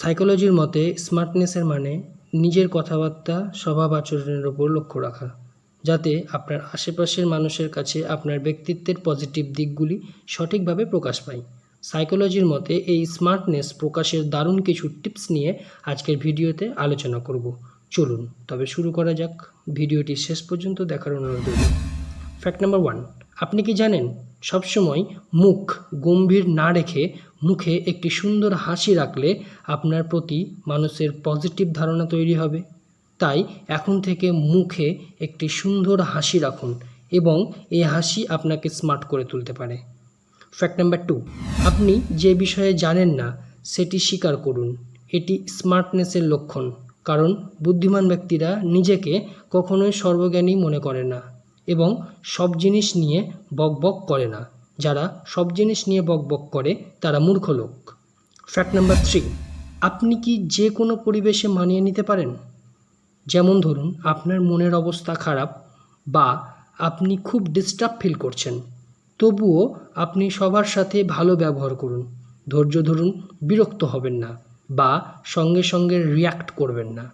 সাইকোলজির মতে, স্মার্টনেসের মানে নিজের কথাবার্তা, স্বভাব আচরণের ওপর লক্ষ্য রাখা, যাতে আপনার আশেপাশের মানুষের কাছে আপনার ব্যক্তিত্বের পজিটিভ দিকগুলি সঠিকভাবে প্রকাশ পায়। সাইকোলজির মতে, এই স্মার্টনেস প্রকাশের দারুণ কিছু টিপস নিয়ে আজকের ভিডিওতে আলোচনা করব। চলুন, তবে শুরু করা যাক। ভিডিওটি শেষ পর্যন্ত দেখার অনুরোধ রইল। ফ্যাক্ট নাম্বার ওয়ান আপনি কি জানেন, সবসময় মুখ গম্ভীর না রেখে মুখে একটি সুন্দর হাসি রাখলে আপনার প্রতি মানুষের পজিটিভ ধারণা তৈরি হবে। তাই এখন থেকে মুখে একটি সুন্দর হাসি রাখুন এবং এই হাসি আপনাকে স্মার্ট করে তুলতে পারে। ফ্যাক্ট নাম্বার টু আপনি যে বিষয়ে জানেন না, সেটি স্বীকার করুন। এটি স্মার্টনেসের লক্ষণ, কারণ বুদ্ধিমান ব্যক্তিরা নিজেকে কখনোই সর্বজ্ঞানী মনে করে না এবং সব জিনিস নিয়ে বক বক করে না। যারা সব জিনিস নিয়ে বকবক করে, তারা মূর্খ লোক। ফ্যাক্ট নাম্বার থ্রি আপনি কি যে কোনো পরিবেশে মানিয়ে নিতে পারেন? যেমন ধরুন, আপনার মনের অবস্থা খারাপ বা আপনি খুব ডিস্টার্ব ফিল করছেন। তবুও আপনি সবার সাথে ভালো ব্যবহার করুন। ধৈর্য ধরুন, বিরক্ত হবেন না বা সঙ্গে সঙ্গে রিয়্যাক্ট করবেন না।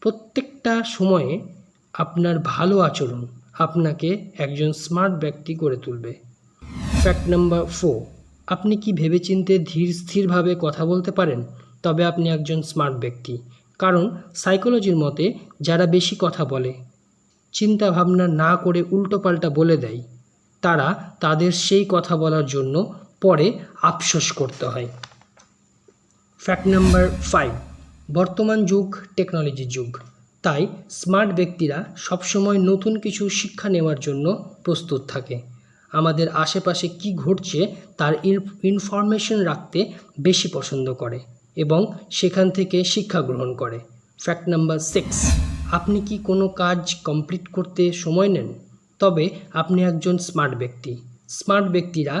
প্রত্যেকটা সময়ে আপনার ভালো আচরণ আপনাকে একজন স্মার্ট ব্যক্তি করে তুলবে। ফ্যাক্ট নাম্বার ফোর আপনি কি ভেবেচিন্তে ধীর স্থিরভাবে কথা বলতে পারেন? তবে আপনি একজন স্মার্ট ব্যক্তি। কারণ সাইকোলজির মতে, যারা বেশি কথা বলে চিন্তা ভাবনা না করে উল্টোপাল্টা বলে দেয়, তারা তাদের সেই কথা বলার জন্য পরে আফসোস করতে হয়। ফ্যাক্ট নাম্বার ফাইভ বর্তমান যুগ টেকনোলজির যুগ। তাই স্মার্ট ব্যক্তিরা সবসময় নতুন কিছু শিক্ষা নেওয়ার জন্য প্রস্তুত থাকে। আমাদের আশেপাশে কি ঘটছে তার ইনফরমেশন রাখতে বেশি পছন্দ করে এবং সেখান থেকে শিক্ষা গ্রহণ করে। ফ্যাক্ট নাম্বার সিক্স আপনি কি কোনো কাজ কমপ্লিট করতে সময় নেন? তবে আপনি একজন স্মার্ট ব্যক্তি। স্মার্ট ব্যক্তিরা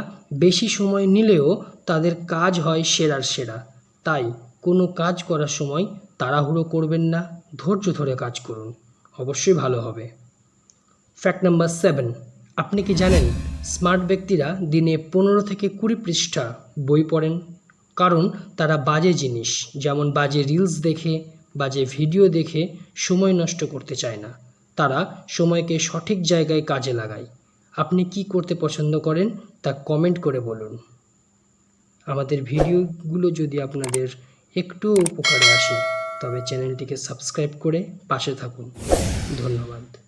বেশি সময় নিলেও তাদের কাজ হয় সেরার সেরা। তাই কোনো কাজ করার সময় তাড়াহুড়ো করবেন না, ধৈর্য ধরে কাজ করুন। অবশ্যই ভালো হবে। ফ্যাক্ট নাম্বার সেভেন আপনি কি জানেন স্মার্ট ব্যক্তিরা দিনে পনেরো থেকে কুড়ি পৃষ্ঠা বই পড়েন, কারণ তারা বাজে জিনিস, যেমন বাজে রিলস দেখে, বাজে ভিডিও দেখে সময় নষ্ট করতে চায় না। তারা সময়কে সঠিক জায়গায় কাজে লাগায়। আপনি কি করতে পছন্দ করেন তা কমেন্ট করে বলুন। আমাদের ভিডিওগুলো যদি আপনাদের একটু উপকারে আসে, তবে চ্যানেলটিকে সাবস্ক্রাইব করে পাশে থাকুন। ধন্যবাদ।